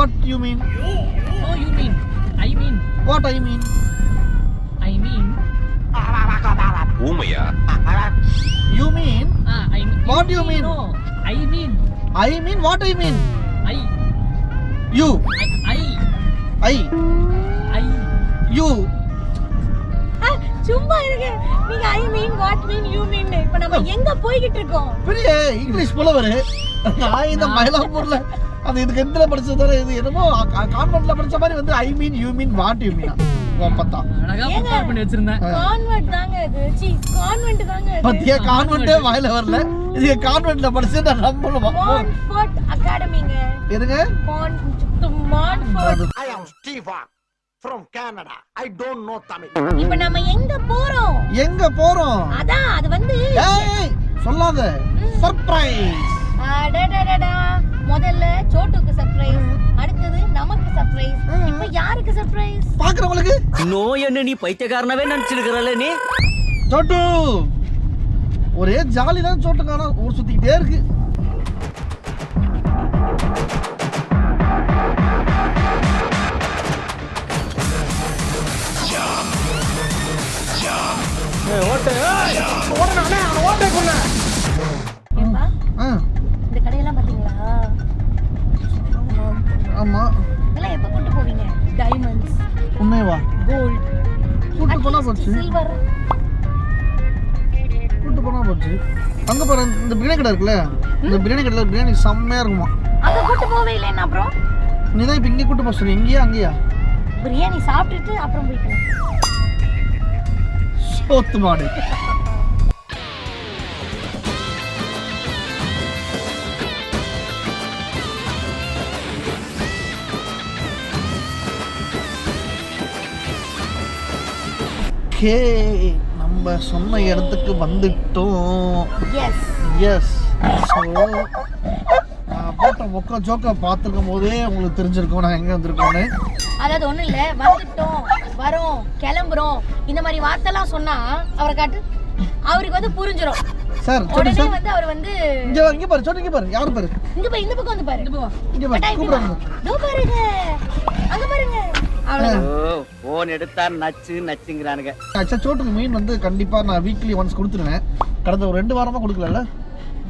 What you mean Oh, you mean? I mean, what I mean I mean. ஊமையா you mean Ah, I mean. What do you mean? No, I mean. I mean what I mean I. You I. I I. I. You ஆ, சும்மா இருங்க நீங்க ஐ mean what mean you மீன் இப்ப நம்ம எங்க போய்கிட்டு இருக்கோம் பெரிய English புலவர் நான் இந்த மயிலாப்பூர்ல அந்த இதுக்கு எந்த படிச்சதால இது என்னமோ கான்வென்ட்ல படிச்ச மாதிரி வந்து I mean you mean what you mean பார்த்தா அழகா பண்ணி வச்சிருந்தேன். கான்வென்ட் தாங்க அது. சி கான்வென்ட் தாங்க அது. பத்தியா கான்வென்ட்டே வாயில வரல. இது கான்வென்ட்ல படிச்சு நான் நம்பணும் அகாடமிங்க எதுங்க? I am Steve from Canada. I don't know Tamil. இப்ப நம்ம எங்க போறோம்? எங்க போறோம்? அதான் அது வந்து ஏய் சொல்லாத. சர்ப்ரைஸ் அடடடடா. யாருக்கு சர்ப்ரைஸ் பாக்குறவங்களுக்கு? நோய் என்ன நீ பைத்தியக்காரனவே நினைச்சிருக்கிறல்ல நீ? சோட்டு! ஒரே ஜாலி தான் சோட்டு காணோம் ஊர் சுத்திக்கிட்டே இருக்கு. ஏப்பா ஆ, இந்த கடையெல்லாம் பாத்தீங்களா? ஆமா. உண்மையவா கோல்ட் கூட்டு போனா போச்சு சில்வர் கூட்டு போனா போச்சு அங்க பாரு இந்த பிரியாணி கடை இருக்குல்ல? இந்த பிரியாணி கடையில பிரியாணி செம்மையா இருக்குமா? அங்க கூட்டு போவே இல்லைன்னா அப்புறம்? நீ தான் இப்ப இங்கே கூட்டு போக சொல்லி இங்கேயா அங்கேயா? பிரியாணி சாப்பிட்டுட்டு அப்புறம் போய்க்கலாம் சோத்து மாடு. ஓகே நம்ம சொன்ன இடத்துக்கு வந்துட்டோம். எஸ் எஸ் ஸோ போட்ட மொக்க ஜோக்கை பார்த்துருக்கும் போதே உங்களுக்கு தெரிஞ்சிருக்கும் நான் எங்கே வந்திருக்கோன்னு அதாவது ஒண்ணும் இல்ல வந்துட்டோம் வரோம் கிளம்புறோம். இந்த மாதிரி வார்த்தைலாம் சொன்னா அவரை காட்டு அவருக்கு வந்து புரிஞ்சிரும். சார் உடனே வந்து அவர் வந்து இங்கே வா இங்கே பாரு சொல்லு இங்கே பாரு. யார் பாரு? இங்க பாரு இந்த பக்கம் வந்து பாரு. இங்கே பாரு இதோ பாருங்க. அங்க பாருங்க. போன் எடுத்தா நச்சு நச்சுங்கிறானுங்க. ஆக்சுவலாக சோட்டுக்கு மீன் வந்து கண்டிப்பாக நான் வீக்லி ஒன்ஸ் கொடுத்துருவேன். கடந்த ஒரு ரெண்டு வாரமாக கொடுக்கல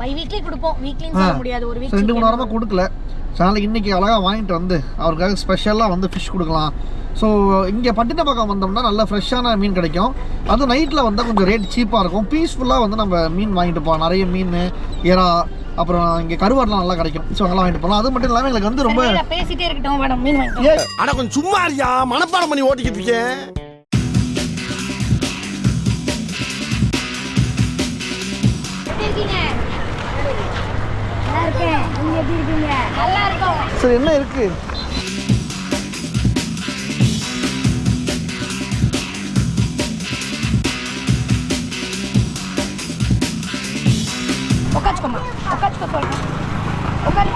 பை வீக்லி கொடுப்போம். வீக்லின்னு சொல்ல முடியாது. ஒரு வீக் ரெண்டு மூணு வாரமாக கொடுக்கல. அதனால் இன்னைக்கு அழகாக வாங்கிட்டு வந்து அவருக்காக ஸ்பெஷலாக வந்து ஃபிஷ் கொடுக்கலாம். ஸோ இங்கே பட்டினப்பாக்கம் வந்தோம்னா நல்ல ஃப்ரெஷ்ஷான மீன் கிடைக்கும். அதுவும் நைட்டில் வந்தால் கொஞ்சம் ரேட் சீப்பாக இருக்கும். பீஸ்ஃபுல்லாக வந்து நம்ம மீன் வாங்கிட்டு போகலாம். நிறைய மீன் எறா அப்புறம் இங்கே கருவாடுலாம் நல்லா கிடைக்கும் ஸோ அங்கெல்லாம் வாங்கிட்டு போகலாம் அது மட்டும் இல்லாமல் எங்களுக்கு வந்து ரொம்ப பேசிட்டே இருக்கட்டும் மேடம். மீன் அட கொஞ்சம் சும்மா இருக்கியா மனப்பாடம் பண்ணி ஓட்டிக்கிட்டு இருக்கேன். எப்படி இருக்கீங்க? நல்லா உட்காச்சுக்கோமா உட்காச்சுக்கோ சொல்றேன் உட்காரு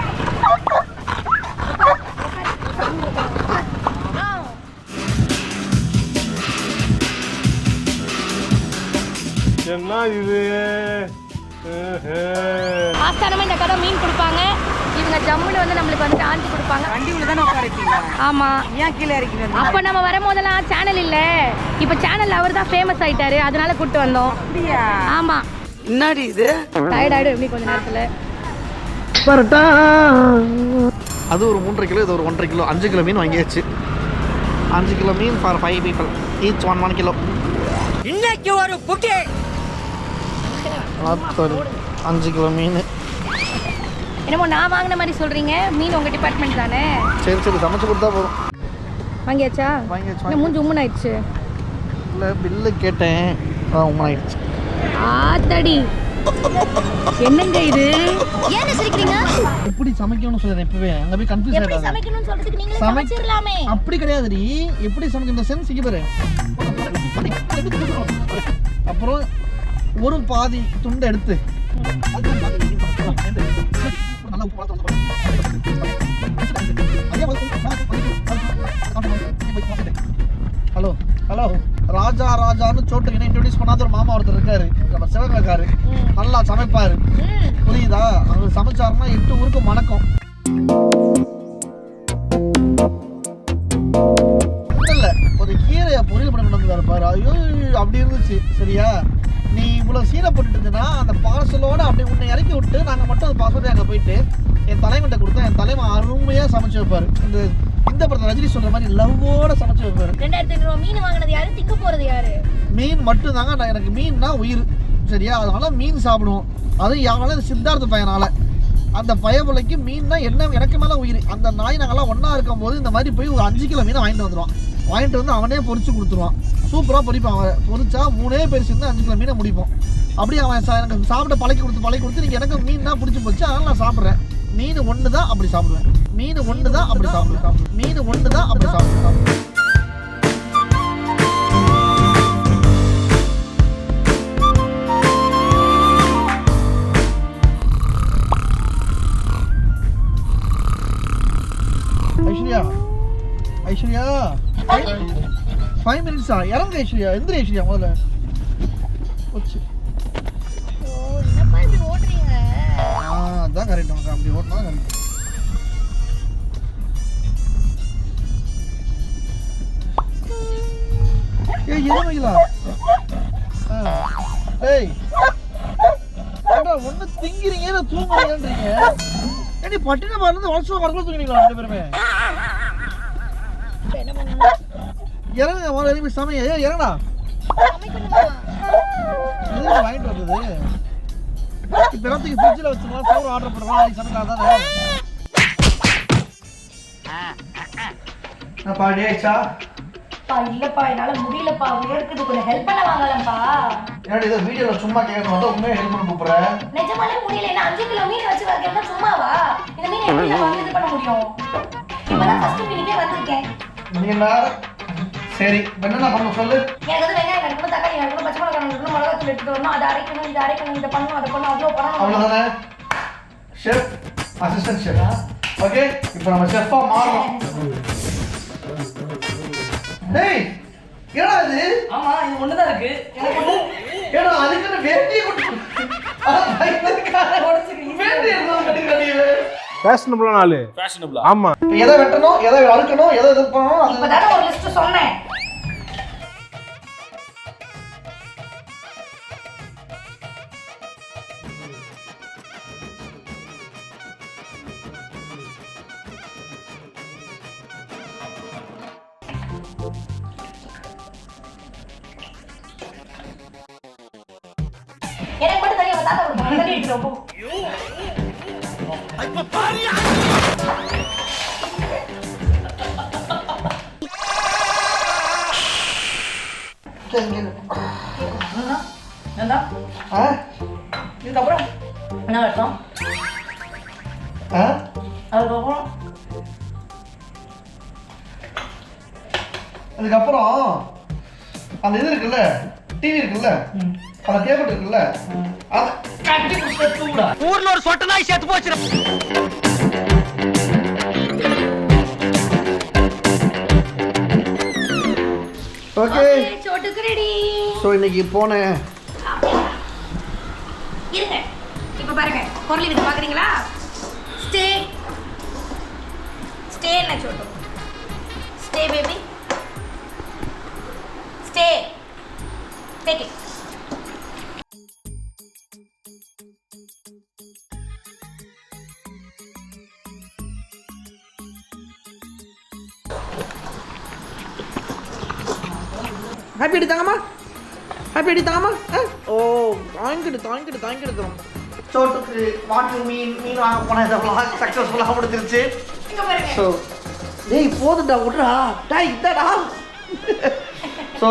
என்ன இது? ஆஸ்தானமா இந்த கடை மீன் கொடுப்பாங்க. இவங்க ஜம்முன்னு வந்து நம்மளுக்கு வந்துட்டு ஆஞ்சி கொடுப்பாங்க. வண்டி உள்ள தானே உட்கார வைப்பீங்க ஆமா. ஏன் கீழே இறக்கிறேன் அப்ப நம்ம வரும்போதெல்லாம் சேனல் இல்ல. இப்ப சேனல் அவர் தான் ஃபேமஸ் ஆயிட்டாரு. அதனால கூட்டு வந்தோம். அப்படியா? ஆமா. என்னடி இது? டயர்ட் ஆயிடும் எப்படி கொஞ்ச நேரத்துல? அது ஒரு மூன்றரை கிலோ இது ஒரு ஒன்றரை கிலோ. அஞ்சு கிலோ மீன் வாங்கியாச்சு. அஞ்சு kilo mean for five people each one one kilo. இன்னைக்கு ஒரு புக்கே ஆத்தரு அஞ்சு கிலோ மீன். என்னமோ நான் வாங்கின மாதிரி சொல்றீங்க. மீன் உங்க டிபார்ட்மெண்ட் தானே? சரி சரி சமைச்சு கொடுத்தா போதும். வாங்கியாச்சா? வாங்கியாச்சு மூஞ்சி உம்மன் ஆயிடுச்சு இல்லை பில்லு கேட்டேன். உண்மை ஆயிடுச்சு ஆத்தடி. என்னங்க இது? ஏன் சிரிக்கிறீங்க? எப்படி சமைக்கணும்னு சொல்லுறேன் இப்பவே? அங்க போய் கன்ஃபியூஸ் எப்படி ஆயிடாத. சமைக்கணும்னு சொல்றதுக்கு நீங்களே சமை- சமைச்சிரலாமே அப்படி கிடையாதுடி. எப்படி சமைக்கிற சென்ஸ் இங்க பாரு. அப்புறம் ஒரு பாதி துண்டை எடுத்து. ஹலோ ஹலோ ராஜான்னு சோட்டுக்கு இன்ட்ரடியூஸ் பண்ணாத ஒரு மாமா ஒருத்தர் இருக்காரு. நம்ம சிவகங்காரு ம். நல்லா சமைப்பாரு. புரியுதா? அவர் சமைச்சாருன்னா எட்டு ஊருக்கு மணக்கம் இல்ல ஒரு கீரையை பொரியல் பண்ணி கொண்டு வந்தாரு பாரு. ஐயோ அப்படி இருந்துச்சு. சரியா? நீ இவ்வளவு சீனை போட்டுட்டு இருந்தீங்கன்னா அந்த பார்சலோட அப்படி உன்னை இறக்கி விட்டு நாங்க மட்டும் அந்த பார்சலோட அங்க போயிட்டு என் தலைவன்கிட்ட கொடுத்தா என் தலைவன் அருமையா சமைச்சு வைப்பாரு. இந்த இந்த படத்துல ரஜினி சொல்ற மாதிரி லவ்வோட சமைச்சு வைப்பாரு. ரெண்டாயிரத்தி ஐநூறு மீன் வாங்கினது யாரு? திக்க போறது யாரு? மீன் மட்டும் தாங்க நான் எனக்கு மீன்னா உயிர். சரியா? அதனால மீன் சாப்பிடுவோம். அதுவும் யாரால சித்தார்த்த பையனால. அந்த பயபுலைக்கு மீன்னா என்ன எனக்கு மேலே உயிர். அந்த நாய் நாங்கள்லாம் ஒன்றா இருக்கும்போது இந்த மாதிரி போய் ஒரு அஞ்சு கிலோ மீனை வாங்கிட்டு வந்துடுவான் வாங்கிட்டு வந்து அவனே பொறிச்சு கொடுத்துருவான். சூப்பராக பொரிப்பான் அவன். பொரிச்சா மூணே பேர் சேர்ந்து அஞ்சு கிலோ மீனை முடிப்போம். அப்படியே அவன் சா- எனக்கு சாப்பிட பழக்கி கொடுத்து பழக்கி கொடுத்து நீங்கள் எனக்கு மீன் தான் பிடிச்சி போச்சு அதனால நான் சாப்பிட்றேன். மீன் ஒன்று தான் அப்படி சாப்பிடுவேன். ஃபைவ் இறங்க ஐஸ்வர்யா எந்திரி ஐஸ்வர்யா முதல்ல? போச்சு. ஓட்டுறீங்க அதான் கரெக்ட் உனக்கு. அப்படி ஓட்டினா கரெக்ட் ஏய் எருமைகளா ஆ. ஏய். ஒன்று திங்கிறீங்க இல்லை தூங்குறீங்கன்றீங்க? ஏடி பட்டின பாருந்து வருஷம் வரக்குள்ள தூங்கினீங்களா ரெண்டு பேருமே? இறங்குங்க முதல்ல இறங்கி சமைங்க ஏய் இறங்கடா. வாங்கிட்டு வந்தது இப்போ எல்லாத்துக்கு ஃப்ரிட்ஜில் வச்சுருந்தா சோறு ஆர்டர் பண்ணுறோம் நாளைக்கு சமைக்கலாம் தானே நான் பாடி ஆயிடுச்சா பா இல்லப்பா என்னால முடியலப்பா. வேர்க்குது கொஞ்சம் ஹெல்ப் பண்ண வாங்கலப்பா என்னடி இதை வீடியோவில் சும்மா கேட்கணும் வந்து உண்மையாக ஹெல்ப் பண்ண கூப்பிட்றேன் நிஜமாலே முடியல. என்ன அஞ்சு கிலோ மீன் வச்சு வைக்கிறதா சும்மாவா? இந்த மீன் எப்படி நம்ம வந்து இது பண்ண முடியும்? இப்பதான் ஃபர்ஸ்ட் மீனுக்கே வந்திருக்கேன். நீங்களா சரி இப்ப என்னென்ன பண்ணணும் சொல்லு. எனக்கு வந்து வெங்காயம் கட்டணும் தக்காளி கட்டணும் பச்சை மிளகாய் கட்டணும் மிளகாத்தூள் எடுத்துட்டு வரணும் அதை அரைக்கணும் இதை அரைக்கணும் இதை பண்ணணும் அதை பண்ணணும் அவ்வளோ பண்ணணும். அவ்வளோதானே ஷெஃப் அசிஸ்டன்ட் ஷெஃப் ஓகே இப்போ நம்ம ஷெஃபாக மாறணும். டேய் என்னடா இது? ஆமா இது இருக்கு. எனக்கு ஒண்ணு ஏடா இருந்தாலும் கட்டிக்கிறானே ஃபேஷனபிளான ஆளு. ஆமா. எதை வெட்டணும் எதை அறுக்கணும் எதை இது பண்ணணும் இப்பதானே ஒரு லிஸ்ட் சொன்னேன். எனக்கு மட்டும் தனியாக தாத்தா கொடுப்பாங்க எடுத்துட்டு போ இதுக்கப்புறம் என்ன வருஷம் அதுக்கப்புறம் அதுக்கப்புறம் அந்த இது இருக்குல்ல டிவி இருக்குல்ல? அந்த கேபிள் இருக்குல்ல? அதை கட்டி பிடிச்சி தூங்குடா ஊர்ல ஒரு சொட்ட நாய் செத்து போச்சு. ஓகே சோட்டுக்கு ரெடி ஸோ இன்னைக்கு போனேன் இருங்க. இப்போ பாருங்க பொருள் இருக்கு பாக்குறீங்களா? ஸ்டே ஸ்டே என்ன Chottu stay baby stay take it happy அடி தாங்கம்மா ஹாப்பி அடி தாங்கம்மா ஆ? ஓ தாங்கிடு தாங்கிடு தாங்கிடு தரும் சோட்டுக்கு வாட்டு மீன் மீன் வாங்க போனேன் இதெல்லாம் சக்ஸஸ்ஃபுல்லாக முடிஞ்சிருச்சு. இங்க பாருங்க. ஸோ டேய் போதுடா விட்றா. டேய் இதாடா ஸோ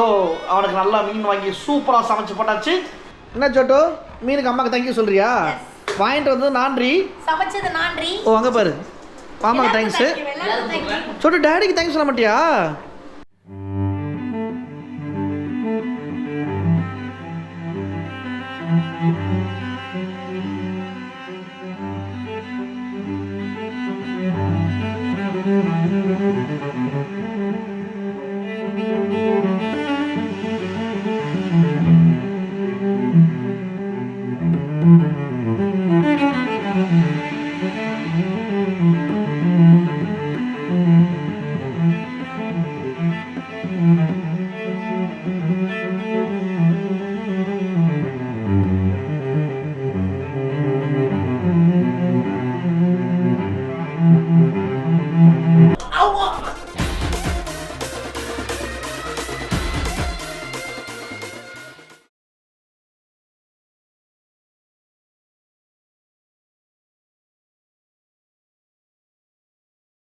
அவனுக்கு நல்லா மீன் வாங்கி சூப்பராக சமைச்சு போட்டாச்சு. என்ன சோட்டு? மீனுக்கு அம்மாக்கு தேங்க்யூ சொல்றியா? வாங்கிட்டு வந்து நான்றி? சமைச்சது நான்றி. ஓ அங்கே பாரு. மாமாக்கு தேங்க்ஸு. சோட்டு டேடிக்கு தேங்க்ஸ் சொல்ல மாட்டியா?